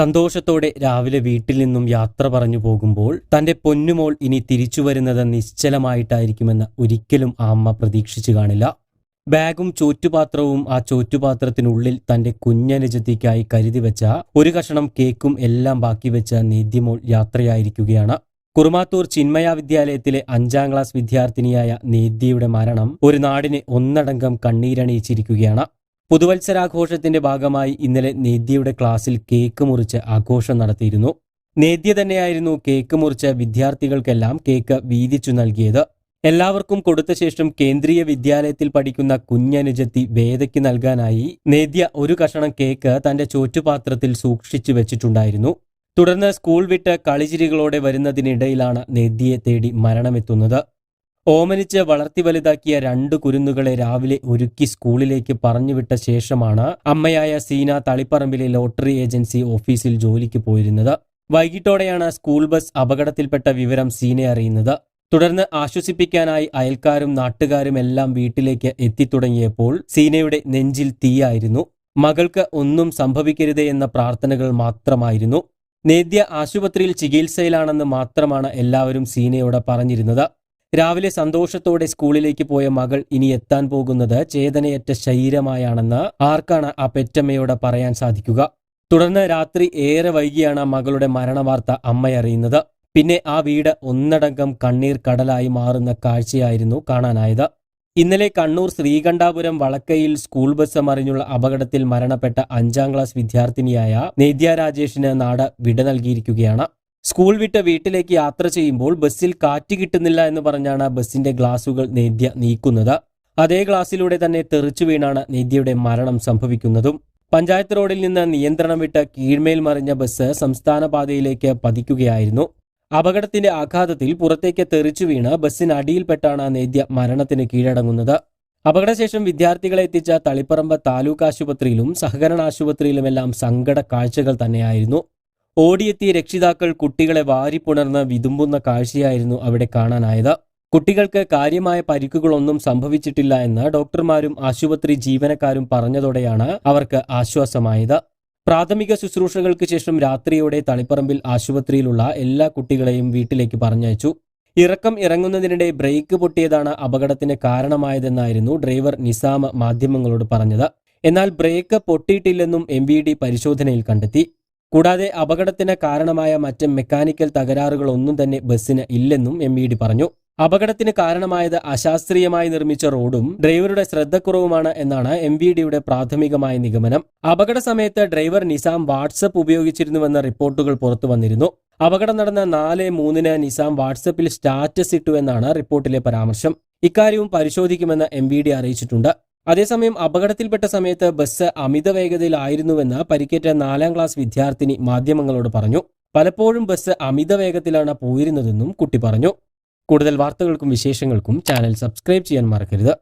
സന്തോഷത്തോടെ രാവിലെ വീട്ടിൽ നിന്നും യാത്ര പറഞ്ഞു പോകുമ്പോൾ തന്റെ പൊന്നുമോൾ ഇനി തിരിച്ചു വരുന്നത് നിശ്ചലമായിട്ടായിരിക്കുമെന്ന് ഒരിക്കലും ആ അമ്മ പ്രതീക്ഷിച്ചു കാണില്ല. ബാഗും ചോറ്റുപാത്രവും ആ ചോറ്റുപാത്രത്തിനുള്ളിൽ തന്റെ കുഞ്ഞനുജത്തിക്കായി കരുതി വെച്ച ഒരു കഷണം കേക്കും എല്ലാം ബാക്കി വെച്ച നേദ്യമോൾ യാത്രയായിരിക്കുകയാണ്. കുറുമാത്തൂർ ചിന്മയ വിദ്യാലയത്തിലെ അഞ്ചാം ക്ലാസ് വിദ്യാർത്ഥിനിയായ നേദ്യയുടെ മരണം ഒരു നാടിനെ ഒന്നടങ്കം കണ്ണീരണിയിച്ചിരിക്കുകയാണ്. പുതുവത്സരാഘോഷത്തിന്റെ ഭാഗമായി ഇന്നലെ നേദ്യയുടെ ക്ലാസ്സിൽ കേക്ക് മുറിച്ച് ആഘോഷം നടത്തിയിരുന്നു. നേദ്യ തന്നെയായിരുന്നു കേക്ക് മുറിച്ച് വിദ്യാർത്ഥികൾക്കെല്ലാം കേക്ക് വീതിച്ചു നൽകിയത്. എല്ലാവർക്കും കൊടുത്ത ശേഷം കേന്ദ്രീയ വിദ്യാലയത്തിൽ പഠിക്കുന്ന കുഞ്ഞനുജത്തി വേദയ്ക്ക് നൽകാനായി നേദ്യ ഒരു കഷണം കേക്ക് തന്റെ ചോറ്റുപാത്രത്തിൽ സൂക്ഷിച്ചു വെച്ചിട്ടുണ്ടായിരുന്നു. തുടർന്ന് സ്കൂൾ വിട്ട് കളിചിരികളോടെ വരുന്നതിനിടയിലാണ് നേദ്യയെ തേടി മരണമെത്തുന്നത്. ഓമനിച്ച് വളർത്തി വലുതാക്കിയ രണ്ട് കുരുന്നുകളെ രാവിലെ ഒരുക്കി സ്കൂളിലേക്ക് പറഞ്ഞുവിട്ട ശേഷമാണ് അമ്മയായ സീന തളിപ്പറമ്പിലെ ലോട്ടറി ഏജൻസി ഓഫീസിൽ ജോലിക്ക് പോയിരുന്നത്. വൈകിട്ടോടെയാണ് സ്കൂൾ ബസ് അപകടത്തിൽപ്പെട്ട വിവരം സീനെ അറിയുന്നത്. തുടർന്ന് ആശ്വസിപ്പിക്കാനായി അയൽക്കാരും നാട്ടുകാരും എല്ലാം വീട്ടിലേക്ക് എത്തിത്തുടങ്ങിയപ്പോൾ സീനയുടെ നെഞ്ചിൽ തീയായിരുന്നു. മകൾക്ക് ഒന്നും സംഭവിക്കരുതേ എന്ന പ്രാർത്ഥനകൾ മാത്രമായിരുന്നു. നേദ്യ ആശുപത്രിയിൽ ചികിത്സയിലാണെന്ന് മാത്രമാണ് എല്ലാവരും സീനയോട് പറഞ്ഞിരുന്നത്. രാവിലെ സന്തോഷത്തോടെ സ്കൂളിലേക്ക് പോയ മകൾ ഇനി എത്താൻ പോകുന്നത് ചേതനയറ്റ ശരീരമായാണെന്ന് ആർക്കാണ് ആ പെറ്റമ്മയോട് പറയാൻ സാധിക്കുക? തുടർന്ന് രാത്രി ഏറെ വൈകിയാണ് മകളുടെ മരണവാർത്ത അമ്മയറിയുന്നത് പിന്നെ ആ വീട് ഒന്നടങ്കം കണ്ണീർ കടലായി മാറുന്ന കാഴ്ചയായിരുന്നു കാണാനായത്. ഇന്നലെ കണ്ണൂർ ശ്രീകണ്ഠാപുരം വളക്കയിൽ സ്കൂൾ ബസ് മറിഞ്ഞുള്ള അപകടത്തിൽ മരണപ്പെട്ട അഞ്ചാം ക്ലാസ് വിദ്യാർത്ഥിനിയായ നേദ്യ രാജേഷിന് നാട് വിട നൽകിയിരിക്കുകയാണ്. സ്കൂൾ വിട്ട വീട്ടിലേക്ക് യാത്ര ചെയ്യുമ്പോൾ ബസ്സിൽ കാറ്റ് കിട്ടുന്നില്ല എന്ന് പറഞ്ഞാണ് ബസ്സിന്റെ ഗ്ലാസുകൾ നേദ്യ നീക്കുന്നത്. അതേ ഗ്ലാസിലൂടെ തന്നെ തെറിച്ചു വീണാണ് നേദ്യയുടെ മരണം സംഭവിക്കുന്നതും. പഞ്ചായത്ത് റോഡിൽ നിന്ന് നിയന്ത്രണം വിട്ട് കീഴ്മേൽ മറിഞ്ഞ ബസ് സംസ്ഥാന പാതയിലേക്ക് പതിക്കുകയായിരുന്നു. അപകടത്തിന്റെ ആഘാതത്തിൽ പുറത്തേക്ക് തെറിച്ചു വീണ് ബസ്സിനടിയിൽപ്പെട്ടാണ് നേദ്യ മരണത്തിന് കീഴടങ്ങുന്നത്. അപകടശേഷം വിദ്യാർത്ഥികളെ എത്തിച്ച തളിപ്പറമ്പ് താലൂക്ക് ആശുപത്രിയിലും സഹകരണ ആശുപത്രിയിലുമെല്ലാം സങ്കട കാഴ്ചകൾ തന്നെയായിരുന്നു. ഓടിയെത്തിയ രക്ഷിതാക്കൾ കുട്ടികളെ വാരിപ്പുണർന്ന് വിതുമ്പുന്ന കാഴ്ചയായിരുന്നു അവിടെ കാണാനായത്. കുട്ടികൾക്ക് കാര്യമായ പരിക്കുകളൊന്നും സംഭവിച്ചിട്ടില്ല എന്ന് ഡോക്ടർമാരും ആശുപത്രി ജീവനക്കാരും പറഞ്ഞതോടെയാണ് അവർക്ക് ആശ്വാസമായത്. പ്രാഥമിക ശുശ്രൂഷകൾക്ക് ശേഷം രാത്രിയോടെ തളിപ്പറമ്പിൽ ആശുപത്രിയിലുള്ള എല്ലാ കുട്ടികളെയും വീട്ടിലേക്ക് പറഞ്ഞയച്ചു. ഇറക്കം ഇറങ്ങുന്നതിനിടെ ബ്രേക്ക് പൊട്ടിയതാണ് അപകടത്തിന് കാരണമായതെന്നായിരുന്നു ഡ്രൈവർ നിസാം മാധ്യമങ്ങളോട് പറഞ്ഞത്. എന്നാൽ ബ്രേക്ക് പൊട്ടിയിട്ടില്ലെന്നും എം പരിശോധനയിൽ കണ്ടെത്തി. കൂടാതെ അപകടത്തിന് കാരണമായ മറ്റ് മെക്കാനിക്കൽ തകരാറുകളൊന്നും തന്നെ ബസ്സിന് ഇല്ലെന്നും എം ഇ ഡി പറഞ്ഞു. അപകടത്തിന് കാരണമായത് അശാസ്ത്രീയമായി നിർമ്മിച്ച റോഡും ഡ്രൈവറുടെ ശ്രദ്ധക്കുറവുമാണ് എന്നാണ് എം വി ഡിയുടെ പ്രാഥമികമായ നിഗമനം. അപകട സമയത്ത് ഡ്രൈവർ നിസാം വാട്സപ്പ് ഉപയോഗിച്ചിരുന്നുവെന്ന റിപ്പോർട്ടുകൾ പുറത്തു വന്നിരുന്നു. അപകടം നടന്ന നാല് മൂന്നിന് നിസാം വാട്സപ്പിൽ സ്റ്റാറ്റസ് ഇട്ടു എന്നാണ് റിപ്പോർട്ടിലെ പരാമർശം. ഇക്കാര്യവും പരിശോധിക്കുമെന്ന് എം അറിയിച്ചിട്ടുണ്ട്. അതേസമയം അപകടത്തിൽപ്പെട്ട സമയത്ത് ബസ് അമിത വേഗതയിലായിരുന്നുവെന്ന് പരിക്കേറ്റ നാലാം ക്ലാസ് വിദ്യാർത്ഥിനി മാധ്യമങ്ങളോട് പറഞ്ഞു. പലപ്പോഴും ബസ് അമിത വേഗത്തിലാണ് പോയിരുന്നതെന്നും കുട്ടി പറഞ്ഞു. കൂടുതൽ വാർത്തകൾക്കും വിശേഷങ്ങൾക്കും ചാനൽ സബ്സ്ക്രൈബ് ചെയ്യാൻ മറക്കരുത്.